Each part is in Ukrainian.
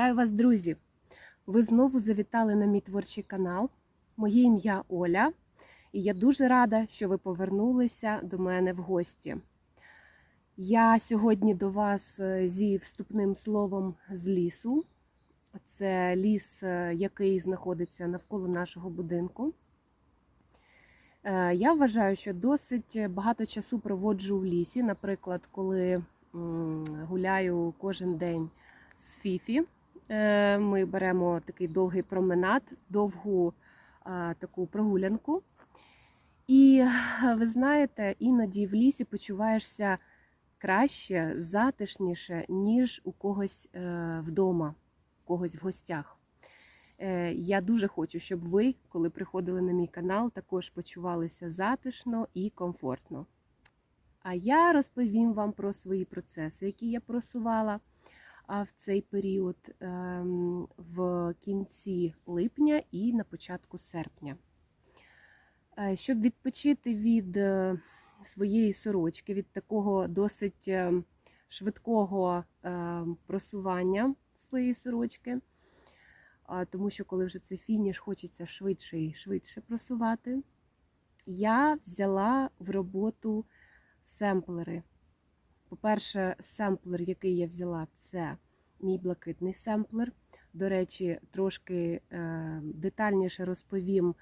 Вітаю вас, друзі! Ви знову завітали на мій творчий канал. Моє ім'я Оля, і я дуже рада, що ви повернулися до мене в гості. Я сьогодні до вас е, зі вступним словом з лісу. Це ліс, е, який знаходиться навколо нашого будинку. Е, Я вважаю, що досить багато часу проводжу в лісі. Наприклад, коли гуляю кожен день з Фіфі. Е, Ми беремо такий довгий променад, довгу таку прогулянку. І е, ви знаєте, іноді в лісі почуваєшся краще, затишніше, ніж у когось е, вдома, у когось в гостях. Я дуже хочу, щоб ви, коли приходили на мій канал, також почувалися затишно і комфортно. А я розповім вам про свої процеси, які я просувала в цей період ем, в кінці липня і на початку серпня. Е, Щоб відпочити від е, своєї сорочки, від такого досить е, швидкого просування своєї сорочки, тому що коли вже це фініш, хочеться швидше і швидше просувати, я взяла в роботу семплери. По-перше, семплер, який я взяла, це мій блакитний семплер. До речі, трошки е, детальніше розповім,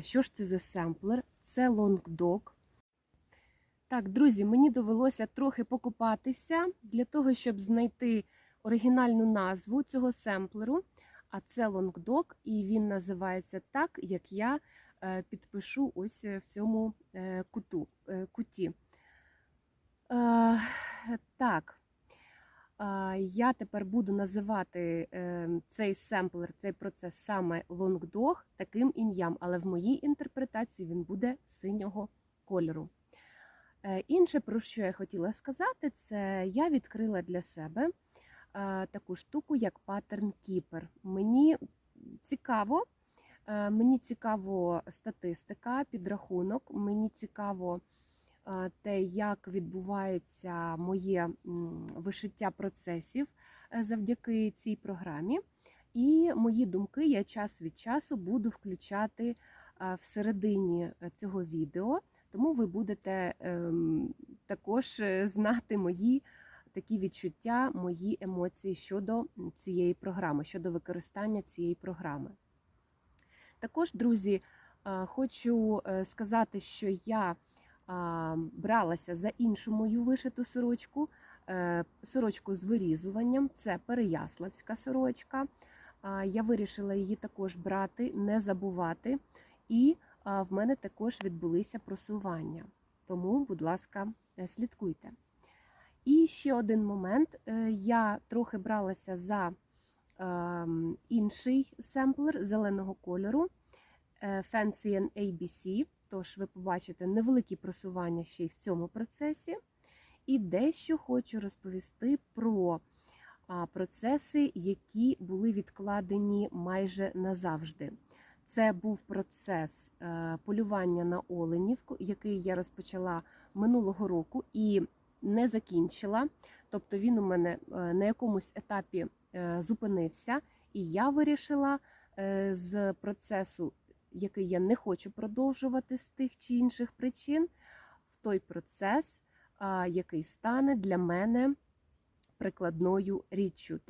що ж це за семплер. Це Dog. Так, друзі, мені довелося трохи покупатися для того, щоб знайти оригінальну назву цього семплеру. А це Dog, і він називається так, як я е, підпишу ось в цьому е, куту, е, куті. Е, Так, Е, я тепер буду називати е, цей семплер, цей процес саме лонгдог таким ім'ям, але в моїй інтерпретації він буде синього кольору. Е, Інше, про що я хотіла сказати, це я відкрила для себе таку штуку, як Pattern Keeper. Мені цікаво, е, мені цікаво статистика, підрахунок, мені цікаво те, як відбувається моє вишиття процесів е, завдяки цій програмі. І мої думки я час від часу буду включати е, всередині е, цього відео, тому ви будете ем, також е, знати мої такі відчуття, мої емоції щодо цієї програми, щодо використання цієї програми. Також, друзі, е, хочу е, сказати, що я бралася за іншу мою вишиту сорочку, е, сорочку з вирізуванням, це Переяславська сорочка. Я вирішила її також брати, не забувати. І в мене також відбулися просування. Тому, будь ласка, е, слідкуйте. І ще один момент. Е, Я трохи бралася за ем, інший семплер зеленого кольору Fancy and ABC. Тож ви побачите невеликі просування ще й в цьому процесі. І дещо хочу розповісти про процеси, які були відкладені майже назавжди. Це був процес е, полювання на оленів, який я розпочала минулого року і не закінчила. Тобто він у мене е, на якомусь етапі е, зупинився, і я вирішила з процесу, який я не хочу продовжувати з тих чи інших причин, в той процес, який стане для мене прикладною річчю.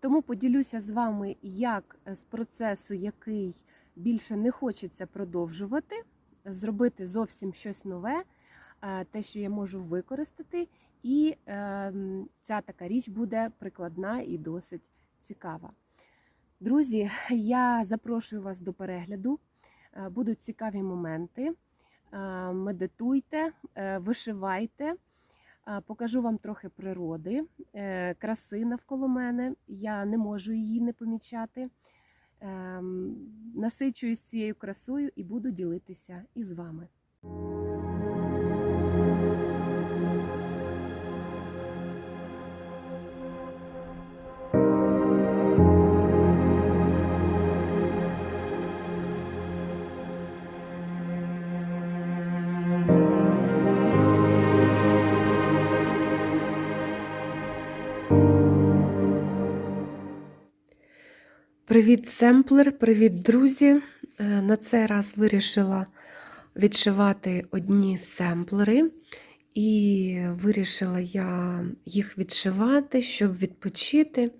Тому- поділюся з вами, як з процесу, який більше не хочеться продовжувати, зробити зовсім щось нове, е, те, що я можу використати, і ем, ця така річ буде прикладна і досить цікава. Друзі, я запрошую вас до перегляду. Е, Будуть цікаві моменти. Е, Медитуйте, е, вишивайте. Покажу вам трохи природи, краси навколо мене. Я не можу її не помічати. Насичуюсь цією красою і буду ділитися із вами. Привіт, семплер, привіт, друзі! Е, На цей раз вирішила відшивати одні семплери, і вирішила я їх відшивати, щоб відпочити,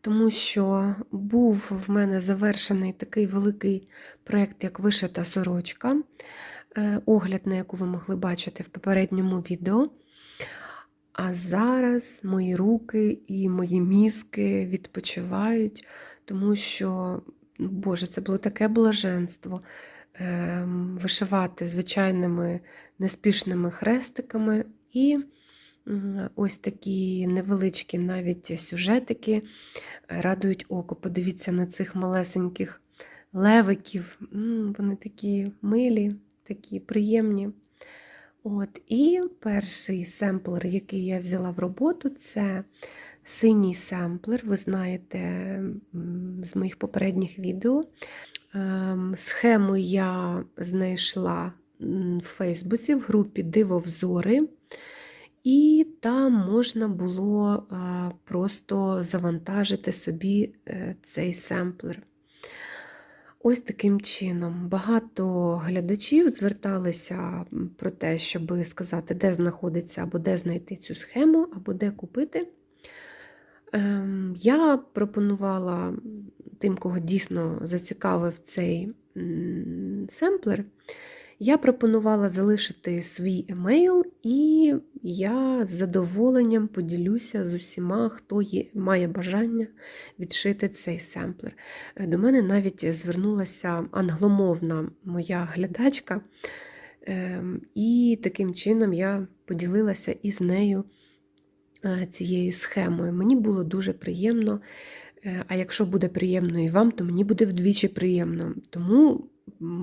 тому що був в мене завершений такий великий проєкт, як вишита сорочка, е, огляд, на яку ви могли бачити в попередньому відео. А зараз мої руки і мої мізки відпочивають, тому що, ну, Боже, це було таке блаженство ем, вишивати звичайними неспішними хрестиками. І ось такі невеличкі навіть сюжетики радують око. Подивіться на цих малесеньких левиків. Вони такі милі, такі приємні. От, І перший семплер, який я взяла в роботу, це синій семплер. Ви знаєте з моїх попередніх відео. Ем, Схему я знайшла в Фейсбуці в групі Дивовзори, і там можна було просто завантажити собі е, цей семплер. Ось таким чином. Багато глядачів зверталися про те, щоб сказати, де знаходиться, або де знайти цю схему, або де купити. Ем, Я пропонувала тим, кого дійсно зацікавив цей семплер, я пропонувала залишити свій емейл, і я з задоволенням поділюся з усіма, хто є, має бажання відшити цей семплер. Е, До мене навіть звернулася англомовна моя глядачка, ем, і таким чином я поділилася із нею цією схемою. Мені було дуже приємно. Е, А якщо буде приємно і вам, то мені буде вдвічі приємно. Тому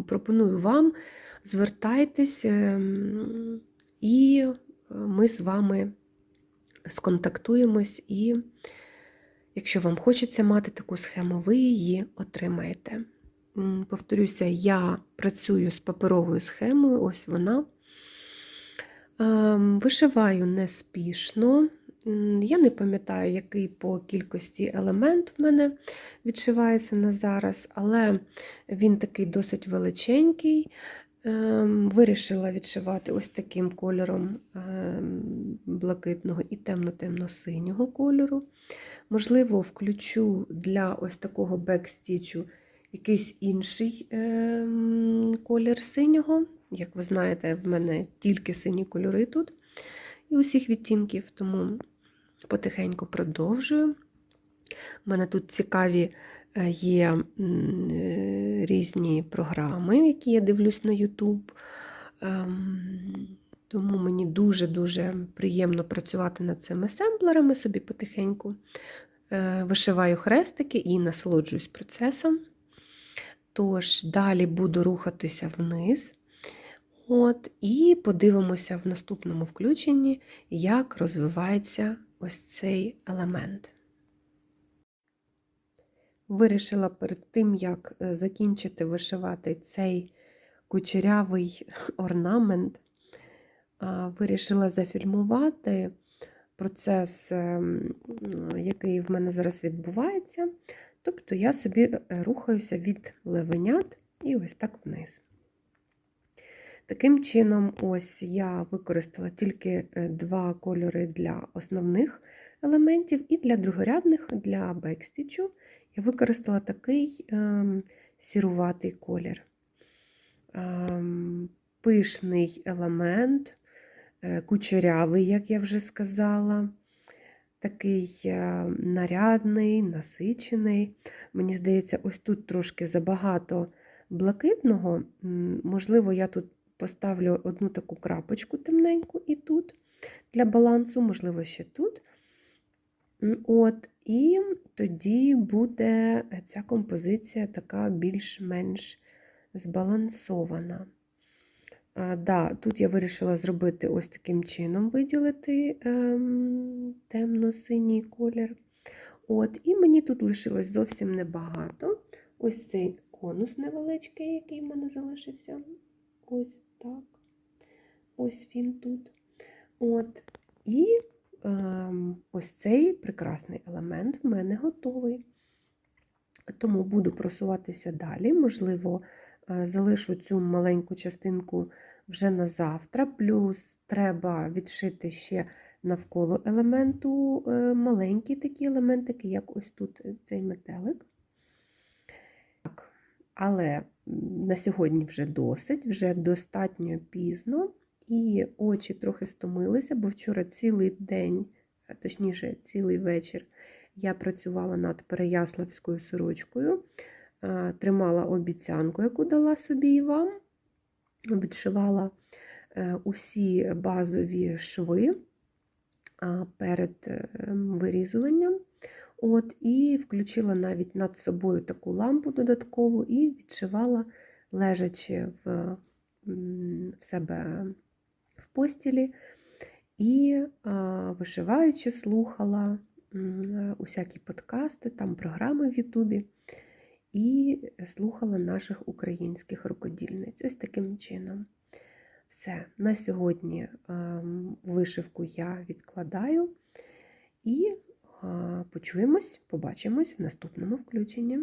пропоную вам звертайтесь, ем, і е, ми з вами сконтактуємось, і якщо вам хочеться мати таку схему, ви її отримаєте. Повторюся, я працюю з паперовою схемою, ось вона. Ем, Вишиваю неспішно. Я не пам'ятаю, який по кількості елемент в мене відшивається на зараз, але він такий досить величенький. Ем, Вирішила відшивати ось таким кольором ем, блакитного і темно-темно-синього кольору. Можливо, включу для ось такого бекстічу якийсь інший ем, колір синього. Як ви знаєте, в мене тільки сині кольори тут і усіх відтінків, тому потихеньку продовжую. У мене тут цікаві е, є е, різні програми, які я дивлюсь на YouTube. Ем, Тому мені дуже-дуже приємно працювати над цими семплерами, собі потихеньку е, вишиваю хрестики і насолоджуюсь процесом. Тож, далі буду рухатися вниз. От, І подивимося в наступному включенні, як розвивається ось цей елемент. Вирішила перед тим, як е, закінчити вишивати цей кучерявий орнамент, вирішила зафільмувати процес, ем, який в мене зараз відбувається. Тобто я собі е, рухаюся від левенят і ось так вниз. Таким чином, ось я використала тільки е, два кольори для основних елементів, і для другорядних, для бекстічу, я використала такий ем, сіруватий колір. Ем, пишний елемент, е, кучерявий, як я вже сказала, такий е, нарядний, насичений. Мені здається, ось тут трошки забагато блакитного. Можливо, я тут поставлю одну таку крапочку темненьку і тут для балансу, можливо, ще тут. От, І тоді буде ця композиція така більш-менш збалансована. А, да, Тут я вирішила зробити ось таким чином виділити ем, темно-синій колір. От, І мені тут лишилось зовсім небагато. Ось цей конус невеличкий, який в мене залишився. Ось так. Ось він тут. От. І ем, ось цей прекрасний елемент в мене готовий. Тому буду просуватися далі. Можливо, е, залишу цю маленьку частинку вже на завтра. Плюс треба відшити ще навколо елементу е, маленькі такі елементики, як ось тут е, цей метелик. Так. Але на сьогодні вже досить, вже достатньо пізно, і очі трохи стомилися, бо вчора цілий день, точніше, цілий вечір я працювала над переяславською сорочкою, тримала обіцянку, яку дала собі і вам, відшивала е, усі базові шви перед е, вирізуванням. От, І включила навіть над собою таку лампу додаткову і відшивала, лежачи в, в себе в постілі, і а, вишиваючи, слухала усякі подкасти, там програми в Ютубі, і слухала наших українських рукодільниць. Ось таким чином. Все, на сьогодні ем, вишивку я відкладаю і почуємось, побачимось в наступному включенні.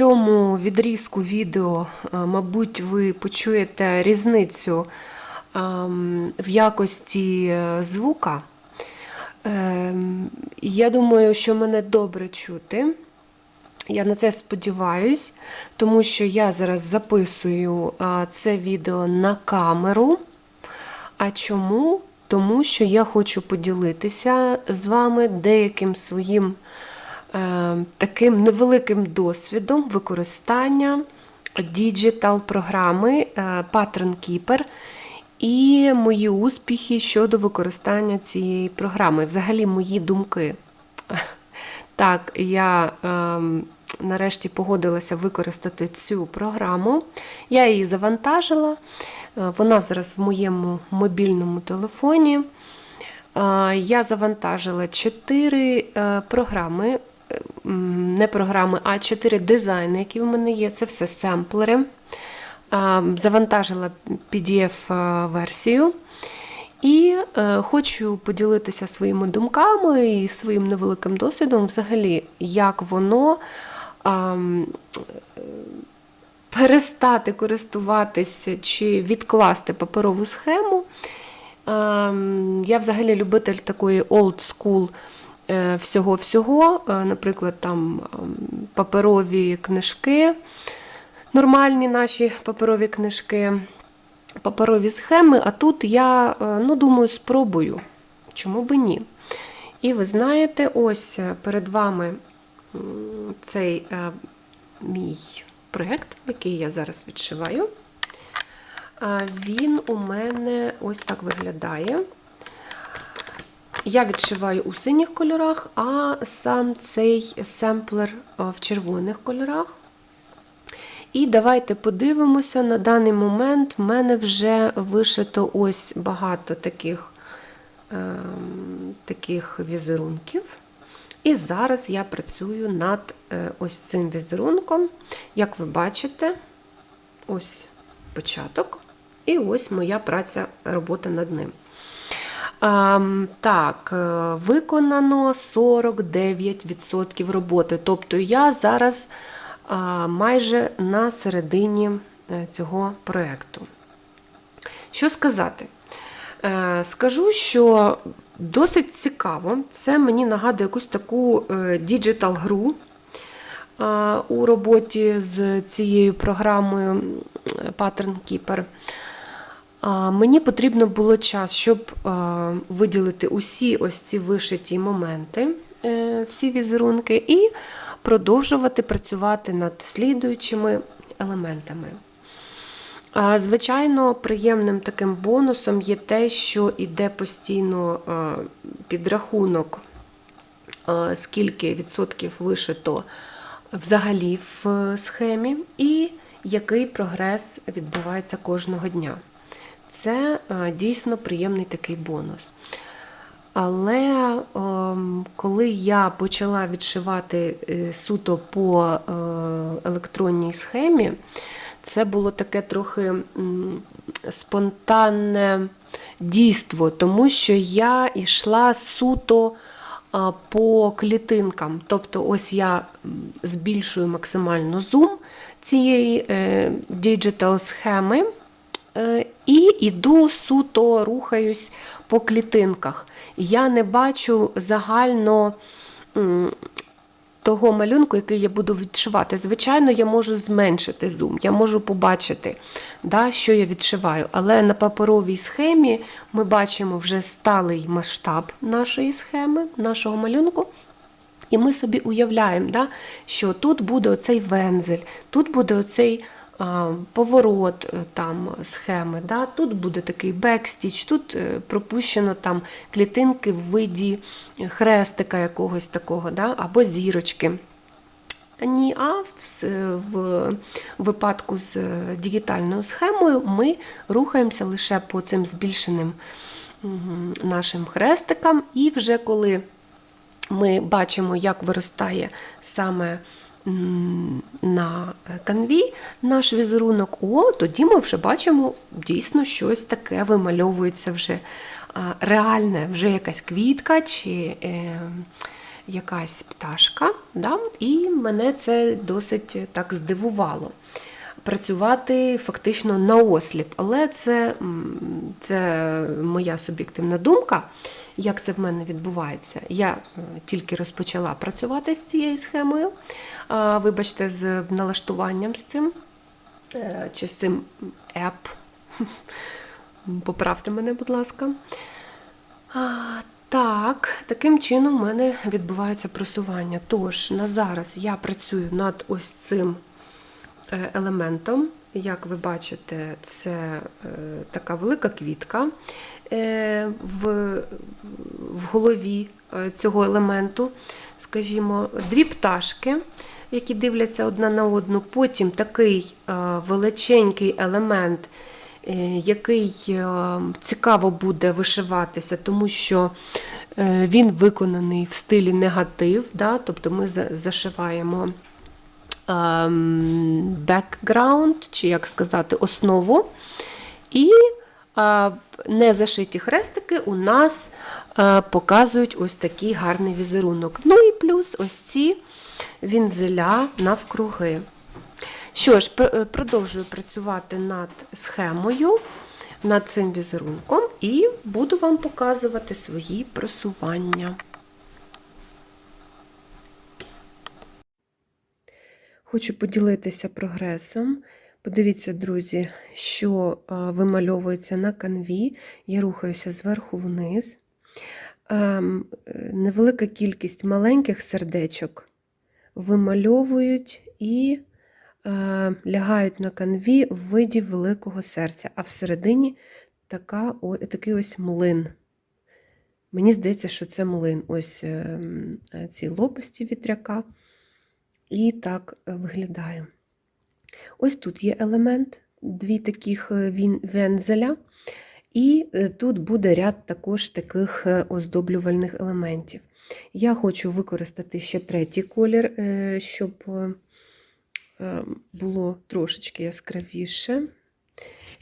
Цьому відрізку відео, е, мабуть, ви почуєте різницю ем, в якості е, звука. Ем, Я думаю, що мене добре чути. Я на це сподіваюсь, тому що я зараз записую це відео на камеру. А чому? Тому що я хочу поділитися з вами деяким своїм е, таким невеликим досвідом використання діджитал програми е, Pattern Keeper. і мої успіхи щодо використання цієї програми, взагалі мої думки. Так, я ем, нарешті погодилася використати цю програму. Я її завантажила. Е, Вона зараз в моєму мобільному телефоні. Е, Я завантажила 4 програми, е, не програми, а 4 дизайни, які в мене є. Це все семплери. Е, Завантажила PDF-версію. І е, хочу поділитися своїми думками і своїм невеликим досвідом, взагалі, як воно е, перестати користуватися чи відкласти паперову схему. Ем, Я взагалі любитель такої old school е, всього-всього, Е, наприклад, там ем, паперові книжки, нормальні наші паперові книжки, паперові схеми, а тут я, е, ну, думаю, спробую. Чому би ні? І ви знаєте, ось е, перед вами цей е, мій проєкт, який я зараз відшиваю. Він у мене ось так виглядає. Я відшиваю у синіх кольорах, а сам цей семплер е, в червоних кольорах. І давайте подивимося, на даний момент в мене вже вишито ось багато таких, ем, таких візерунків. І зараз я працюю над е, ось цим візерунком. Як ви бачите, ось початок, і ось моя праця, робота над ним. Так, е, виконано 49% роботи. Тобто я зараз майже на середині е, цього проєкту. Що сказати? Е, Скажу, що досить цікаво. Це мені нагадує якусь таку діджитал-гру у роботі з цією програмою Pattern Keeper. Мені потрібно було час, щоб виділити усі ось ці вишиті моменти, е, всі візерунки, і продовжувати працювати над слідуючими елементами. Звичайно, приємним таким бонусом є те, що йде постійно підрахунок, скільки відсотків вишито взагалі в схемі, і який прогрес відбувається кожного дня. Це е, дійсно приємний такий бонус. Але ем, коли я почала відшивати е, суто по е, електронній схемі, це було таке трохи спонтанне дійство, тому що я йшла суто по клітинкам. Тобто, ось я збільшую максимально зум цієї діджитал схеми. І іду суто рухаюсь по клітинках. Я не бачу загально того малюнку, який я буду відшивати. Звичайно, я можу зменшити зум, я можу побачити, да, що я відшиваю. Але на паперовій схемі ми бачимо вже сталий масштаб нашої схеми, нашого малюнку. І ми собі уявляємо, да, що тут буде оцей вензель, тут буде оцей поворот е, там, схеми, да, тут буде такий бекстіч, тут е, пропущено там клітинки в виді хрестика якогось такого, да, або зірочки. Ні, а в, с- в випадку з е, дігітальною схемою ми рухаємося лише по цим збільшеним нашим хрестикам, і вже коли ми бачимо, як виростає саме на канві наш візерунок, о, тоді ми вже бачимо дійсно щось таке вимальовується вже реальне, вже якась квітка чи е, якась пташка. Да? І мене це досить так здивувало. Працювати фактично на осліп, але це, це моя суб'єктивна думка як це в мене відбувається. Я е, тільки розпочала працювати з цією схемою, вибачте, з налаштуванням з цим, е, чи з цим еп. Поправте мене, будь ласка. Так, таким чином в мене відбувається просування. Тож, на зараз я працюю над ось цим е, елементом як ви бачите, це е, така велика квітка в, в голові цього елементу, скажімо, дві пташки, які дивляться одна на одну. Потім такий е, величенький елемент, е, який е, цікаво буде вишиватися, тому що він виконаний в стилі негатив, да? тобто ми зашиваємо ем, background, чи як сказати, основу. І е, незашиті хрестики у нас показують ось такий гарний візерунок. Ну і плюс ось ці вінзеля навкруги. Що ж, е, продовжую працювати над схемою, над цим візерунком, і буду вам показувати свої просування. Хочу поділитися прогресом. Подивіться, друзі, що вимальовується на канві. Я рухаюся зверху вниз. Ем, е, Невелика кількість маленьких сердечок вимальовують і е, лягають на канві в виді великого серця, а всередині така, о, такий ось млин. Мені здається, що це млин. Ось ем, е, ці лопасті вітряка. І так е, виглядає. Ось тут є елемент, дві таких е, вензеля, і е, тут буде ряд також таких е, оздоблювальних елементів. Я хочу використати ще третій колір, е, щоб е, е, було трошечки яскравіше.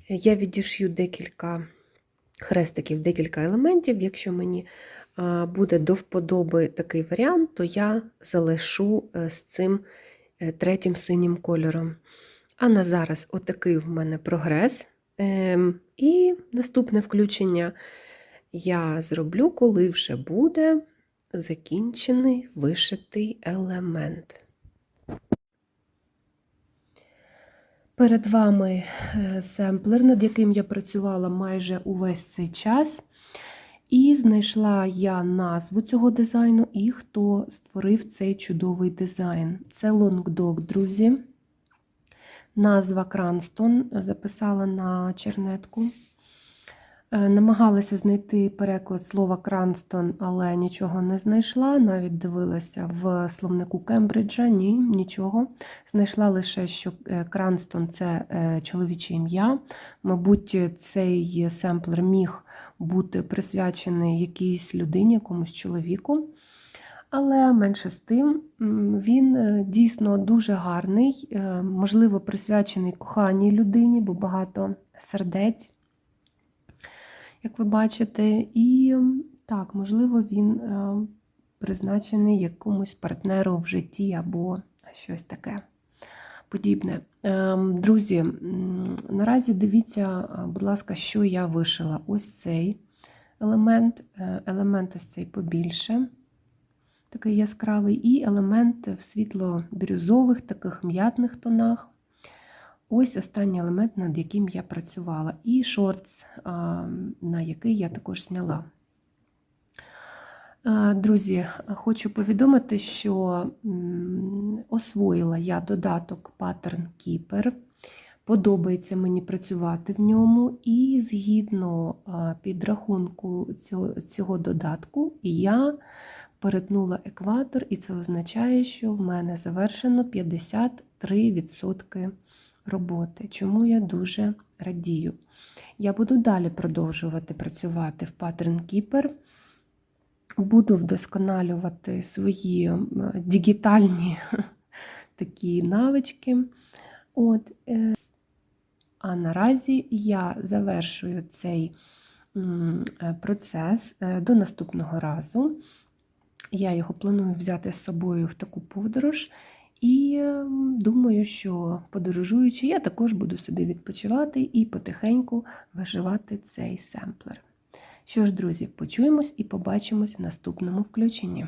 Я відішью декілька хрестиків, декілька елементів. Якщо мені буде до вподоби такий варіант, то я залишу з цим третім синім кольором. А на зараз отакий в мене прогрес. Ем, І наступне включення я зроблю, коли вже буде закінчений вишитий елемент. Перед вами е, семплер, над яким я працювала майже увесь цей час. І знайшла я назву цього дизайну і хто створив цей чудовий дизайн. Це Dog, друзі. Назва Кранстон записала на чернетку. Е, Намагалася знайти переклад слова Кранстон, але нічого не знайшла. Навіть дивилася в словнику Кембриджа. Ні, нічого. Знайшла лише, що е, Кранстон це е, чоловіче ім'я. Мабуть, цей семплер міг бути присвячений якійсь людині, якомусь чоловіку. Але менше з тим, він дійсно дуже гарний, можливо, присвячений коханій людині, бо багато сердець, як ви бачите. І так, можливо, він е, призначений якомусь партнеру в житті або щось таке подібне. Ем, Друзі, наразі дивіться, е, будь ласка, що я вишила. Ось цей елемент, е, елемент ось цей побільше, такий яскравий, і елемент в світло-бірюзових, таких м'ятних тонах. Ось останній елемент, над яким я працювала, і шортс, на який я також зняла. Друзі, хочу повідомити, що освоїла я додаток Pattern Keeper. Подобається мені працювати в ньому, і згідно підрахунку цього додатку, я перетнула екватор, і це означає, що в мене завершено 53% роботи, чому я дуже радію. Я буду далі продовжувати працювати в Pattern Keeper. Буду вдосконалювати свої дігітальні такі навички. От, е, а наразі я завершую цей е, процес е, до наступного разу. Я його планую взяти з собою в таку подорож. І ем, думаю, що подорожуючи, я також буду собі відпочивати і потихеньку виживати цей семплер. Що ж, друзі, почуємось і побачимось в наступному включенні.